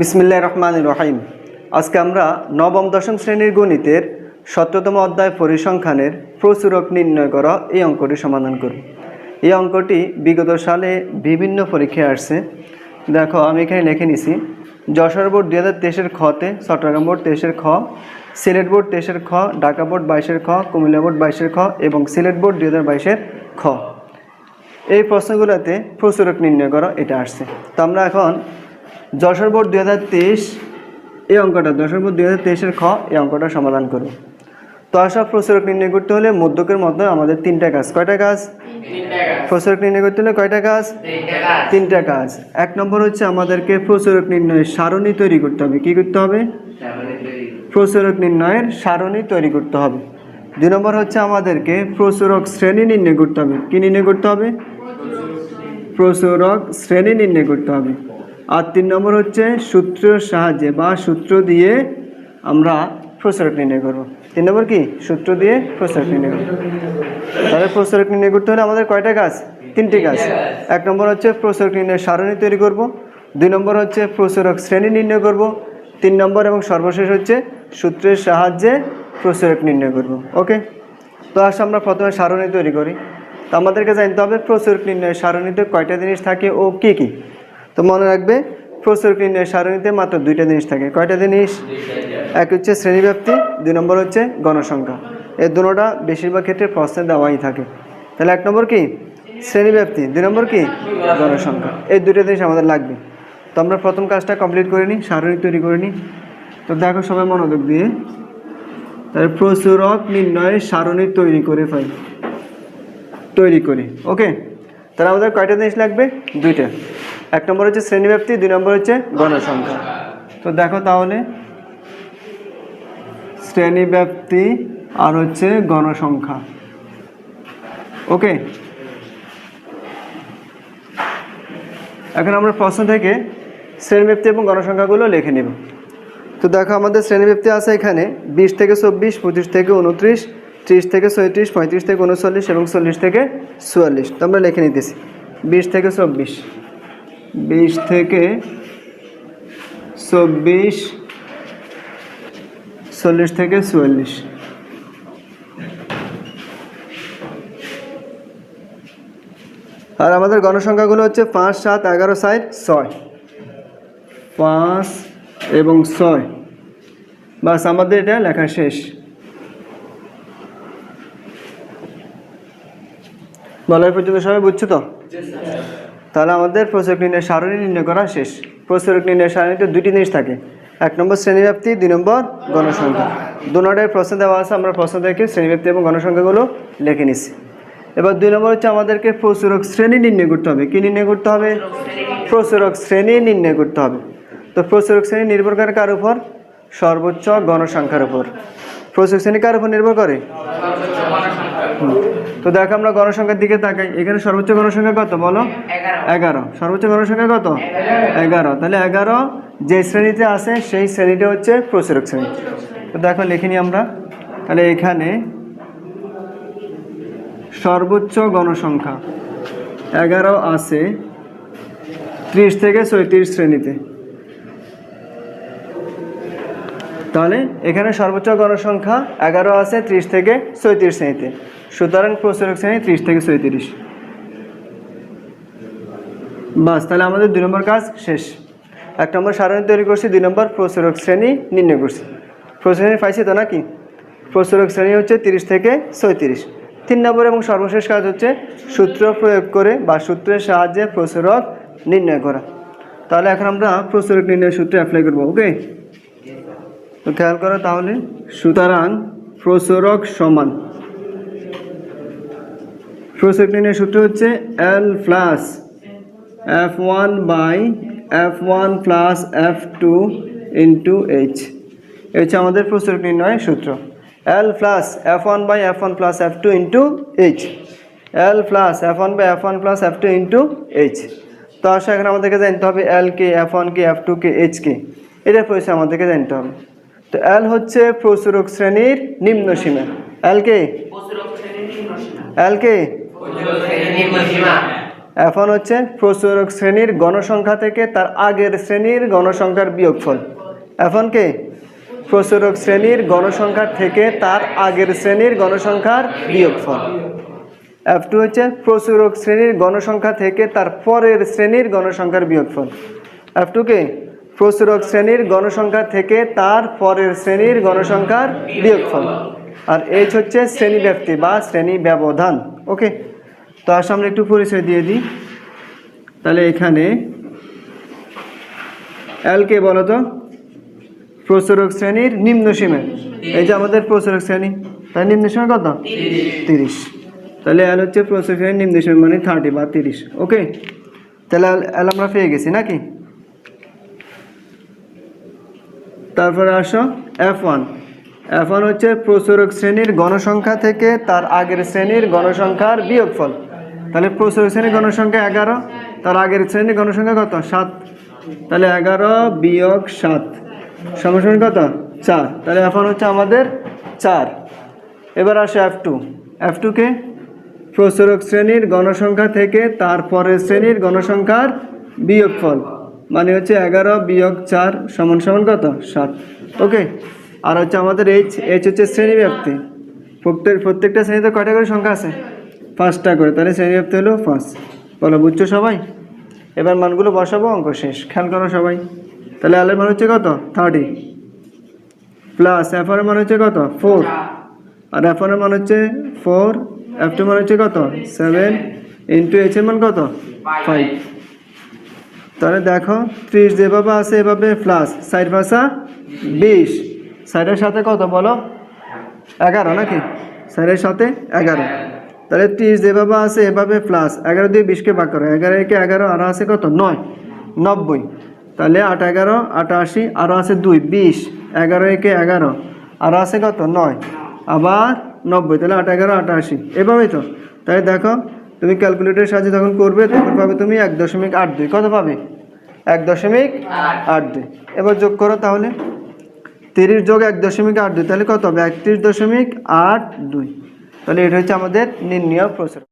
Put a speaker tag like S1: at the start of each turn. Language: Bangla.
S1: বিসমিল্লাহ রহমান রহিম। আজকে আমরা নবম, দশম শ্রেণির গণিতের সতেরোতম অধ্যায় পরিসংখ্যানের প্রচুরক নির্ণয় করা এই অঙ্কটি সমাধান করব। এই অঙ্কটি বিগত সালে বিভিন্ন পরীক্ষায় আসছে। দেখো, আমি এখানে লিখে নিছি, যশোর বোর্ড দুই হাজার তেইশের খতে চট্টগ্রাম বোর্ড তেইশের খ, সিলেট বোর্ড তেইশের খ, ঢাকা বোর্ড বাইশের খ, কুমিল্লা বোর্ড বাইশের খ এবং সিলেট বোর্ড দুই হাজার বাইশের খ। এই প্রশ্নগুলোতে প্রচুরক নির্ণয় করা এটা আসছে। তো আমরা এখন যশোর বোর্ড দুই হাজার তেইশ এই অঙ্কটা যশোর বোর্ড দুই হাজার তেইশের খ এই অঙ্কটা সমাধান করব তো আসা প্রচুরক নির্ণয় করতে হলে মধ্যকের মধ্যে আমাদের তিনটা কাজ। কয়টা কাজ? প্রচুরক নির্ণয় করতে হলে কয়টা কাজ? তিনটা কাজ। এক নম্বর হচ্ছে আমাদেরকে প্রচুরক নির্ণয়ের সারণী তৈরি করতে হবে। কি করতে হবে? প্রচুরক নির্ণয়ের সারণী তৈরি করতে হবে। দুই নম্বর হচ্ছে আমাদেরকে প্রচুরক শ্রেণি নির্ণয় করতে হবে। কি নির্ণয় করতে হবে? প্রচুরক শ্রেণি নির্ণয় করতে হবে। আর তিন নম্বর হচ্ছে সূত্রের সাহায্যে বা সূত্র দিয়ে আমরা প্রসারক নির্ণয় করব। তিন নম্বর কি? সূত্র দিয়ে প্রসারক নির্ণয় করব। তাহলে প্রসারক নির্ণয় করতে হলে আমাদের কয়টা কাজ? তিনটি কাজ। এক নম্বর হচ্ছে প্রসারক নির্ণয় সারণী তৈরি করব। দুই নম্বর হচ্ছে প্রসারক শ্রেণি নির্ণয় করব। তিন নম্বর এবং সর্বশেষ হচ্ছে সূত্রের সাহায্যে প্রসারক নির্ণয় করব। ওকে? তো আসলে আমরা প্রথমে সারণী তৈরি করি। তো আমাদেরকে জানতে হবে প্রচুরক নির্ণয় সারণীতে কয়টা জিনিস থাকে ও কি কি? তো মনে রাখবে নির্ণয়ের সারণীতে মাত্র দুইটা জিনিস থাকে। কয়টা জিনিস? এক হচ্ছে শ্রেণীব্যাপ্তি, দুই নম্বর হচ্ছে গণসংখ্যা। এই দুটোটা বেশিরভাগ ক্ষেত্রে প্রশ্নে দেওয়াই থাকে। তাহলে এক নম্বর কি? শ্রেণীব্যাপ্তি, দুই নম্বর কি? গণসংখ্যা। এই দুটো জিনিস আমাদের লাগবে। তো আমরা প্রথম কাজটা কমপ্লিট করে নিই, সারণী তৈরি করে নিই। তো দেখো সবাই মনোযোগ দিয়ে। তাহলে প্রচুরক নির্ণয়ের সারণী তৈরি করে ফেল। তৈরি করি, ওকে? তাহলে আমাদের কয়টা জিনিস লাগবে? দুইটা। এক নম্বর হচ্ছে শ্রেণীব্যাপ্তি, দুই নম্বর হচ্ছে গণসংখ্যা। তো দেখো তাহলে, শ্রেণীব্যাপ্তি আর হচ্ছে গণসংখ্যা। ওকে? এখন আমরা প্রশ্ন থেকে শ্রেণীব্যাপ্তি এবং গণসংখ্যাগুলো লিখে নেব। তো দেখো আমাদের শ্রেণীব্যাপ্তি আছে এখানে বিশ থেকে চব্বিশ, পঁচিশ থেকে উনত্রিশ ত্রিশ থেকে ছয়ত্রিশ, পঁয়ত্রিশ থেকে উনচল্লিশ এবং চল্লিশ থেকে চুয়াল্লিশ। তো আমরা লিখে নিতেছি বিশ থেকে চব্বিশ। বিশ থেকে চব্বিশ, চল্লিশ থেকে চুয়াল্লিশ। আর আমাদের গণসংখ্যাগুলো হচ্ছে পাঁচ, সাত, এগারো সাইড ছয়। পাঁচ এবং ছয়। বাস, আমাদের এটা লেখা শেষ। বলার পর্যন্ত সবাই বুঝছ তো? তাহলে আমাদের প্রচুরক নির্ণয় সারণী নির্ণয় করা শেষ। প্রচুরক নির্ণয় সারণীতে দুটি জিনিস থাকে। এক নম্বর শ্রেণীব্যাপ্তি, দুই নম্বর গণসংখ্যা। দুটার প্রশ্ন দেওয়া আছে, আমরা প্রশ্ন থেকে শ্রেণীব্যাপ্তি এবং গণসংখ্যাগুলো লিখে নিচ্ছি। এবার দুই নম্বর হচ্ছে আমাদেরকে প্রচুরক শ্রেণি নির্ণয় করতে হবে। কী নির্ণয় করতে হবে? প্রচুরক শ্রেণি নির্ণয় করতে হবে। তো প্রচুরক শ্রেণি নির্ভর করে কার উপর? সর্বোচ্চ গণসংখ্যার উপর। প্রচুরক শ্রেণি কার উপর নির্ভর করে। তো দেখো আমরা গণসংখ্যার দিকে তাকাই। এখানে সর্বোচ্চ গণসংখ্যা কত বলো? এগারো। সর্বোচ্চ গণসংখ্যা কত? এগারো। তাহলে এগারো যে শ্রেণীতে আছে সেই শ্রেণীটা হচ্ছে প্রচুরক শ্রেণি। তো দেখো লিখিনি আমরা। তাহলে এখানে সর্বোচ্চ গণসংখ্যা এগারো আছে ত্রিশ থেকে ছয়ত্রিশ শ্রেণীতে। তাহলে এখানে সর্বোচ্চ গণসংখ্যা এগারো আছে ত্রিশ থেকে ছয়ত্রিশ শ্রেণীতে। সুতরাং প্রচুরক শ্রেণি ত্রিশ থেকে ছয়ত্রিশ। বাস, তাহলে আমাদের দুই নম্বর কাজ শেষ। এক নম্বর সারণী তৈরি করছি, দুই নম্বর প্রচুরক শ্রেণি নির্ণয় করছি। প্রচুর পাইছি তো নাকি? প্রচুরক শ্রেণি হচ্ছে তিরিশ থেকে ছয়ত্রিশ। তিন নম্বর এবং সর্বশেষ কাজ হচ্ছে সূত্র প্রয়োগ করে বা সূত্রের সাহায্যে প্রচুরক নির্ণয় করা। তাহলে এখন আমরা প্রচুরক নির্ণয় সূত্র অ্যাপ্লাই করব, ওকে? তো খেয়াল করো তাহলে, সুতরাং প্রচুরক সমান। প্রচুরক সূত্র হচ্ছে L plus F one by F one plus F two into H এই হচ্ছে আমাদের প্রচুরক নির্ণয়ের সূত্র। L plus F one by F one plus F two into H L plus F one by F one plus F two into H তো আসলে এখানে আমাদেরকে জানতে হবে এল কে এফ ওয়ান কে এফ টু কে এইচ কে। এটার পরিচয় আমাদেরকে জানতে হবে। তো এল হচ্ছে প্রচুরক শ্রেণির নিম্ন সীমা এল কে এল কে? ওয়ান হচ্ছে প্রচুরক শ্রেণির গণসংখ্যা থেকে তার আগের শ্রেণির গণসংখ্যার বিয়োগফল। এফ কে? প্রচুরক শ্রেণির গণসংখ্যা থেকে তার আগের শ্রেণির গণসংখ্যার বিয়োগফল। এফ টু হচ্ছে প্রচুরক শ্রেণির গণসংখ্যা থেকে তার পরের শ্রেণির গণসংখ্যার বিয়োগফল। এফ টুকে প্রচুরক শ্রেণির গণসংখ্যা থেকে তার পরের শ্রেণির গণসংখ্যার বিয়োগফল। আর এইচ হচ্ছে শ্রেণি ব্যক্তি বা শ্রেণি ব্যবধান। ওকে তো আসলে আমরা একটু পরিচয় দিয়ে দিই। তাহলে এখানে এল কে বলো তো? প্রচুরক শ্রেণির নিম্ন সীমা। এই যে আমাদের প্রচুরক শ্রেণি, তার নিম্ন সীমা কত? তিরিশ। তাহলে এল হচ্ছে প্রচুর শ্রেণির নিম্ন সীমা মানে থার্টি বা তিরিশ। ওকে তাহলে এল আমরা পেয়ে গেছি নাকি? তারপরে আসো এফ ওয়ান ওয়ান হচ্ছে প্রচুরক শ্রেণির গণসংখ্যা থেকে তার আগের শ্রেণির গণসংখ্যার বিয়োগফল। তাহলে প্রচুরক শ্রেণির গণসংখ্যা এগারো, তার আগের শ্রেণির গণসংখ্যা কত? সাত। তাহলে এগারো বিয়োগ সাত সমসংখ্যা কত? চার। তাহলে এখন হচ্ছে আমাদের চার। এবার আসে এফ টু এফ টুকে প্রচুরক শ্রেণির গণসংখ্যা থেকে তার পরের শ্রেণির গণসংখ্যার বিয়োগফল। মানে হচ্ছে এগারো বিয়োগ চার সমান সমান কত? সাত। ওকে। আর হচ্ছে আমাদের এইচ এইচ হচ্ছে শ্রেণি ব্যাপ্তি প্রত্যেক, প্রত্যেকটা শ্রেণীতে কয়টা করে সংখ্যা আছে? পাঁচটা করে। তাহলে শ্রেণি ব্যাপ্তি হলো পাঁচ। বলো, বুঝছ সবাই? এবার মানগুলো বসাবো, অঙ্ক শেষ। খেয়াল করো সবাই। তাহলে আলের মান হচ্ছে কত? থার্টি প্লাস এফ এর মান হচ্ছে কত? ফোর আর এফ এর মান হচ্ছে ফোর এফ টু মান হচ্ছে কত? সেভেন ইন্টু এইচ এর মান কত? ফাইভ তাহলে দেখো, ত্রিশ যেভাবে আছে, এভাবে প্লাস সাইড ভাষা বিশ। সাইডের সাথে কত বলো। এগারো নাকি? সাইডের সাথে এগারো। তাহলে ত্রিশ যেভাবে আছে এভাবে প্লাস এগারো দিয়ে বিশকে ভাগ করো। এগারো একে এগারো আরও আছে কত? নয়। নব্বই। তাহলে আট এগারো আটাশি আরও আছে দুই বিশ। এগারো একে এগারো আরও আছে কত? নয়। আবার নব্বই। তাহলে আট এগারো আটাশি এভাবেই তো। তাই দেখো তুমি ক্যালকুলেটরের সাহায্যে যখন করবে তখন পাবে তুমি এক দশমিক আট দুই। কত পাবে? এক দশমিক আট দুই। এবার যোগ করো তাহলে। তিরিশ যোগ এক দশমিক আট দুই, তাহলে কত হবে? একত্রিশ দশমিক আট দুই। তাহলে এটা হচ্ছে আমাদের নির্ণয় প্রসার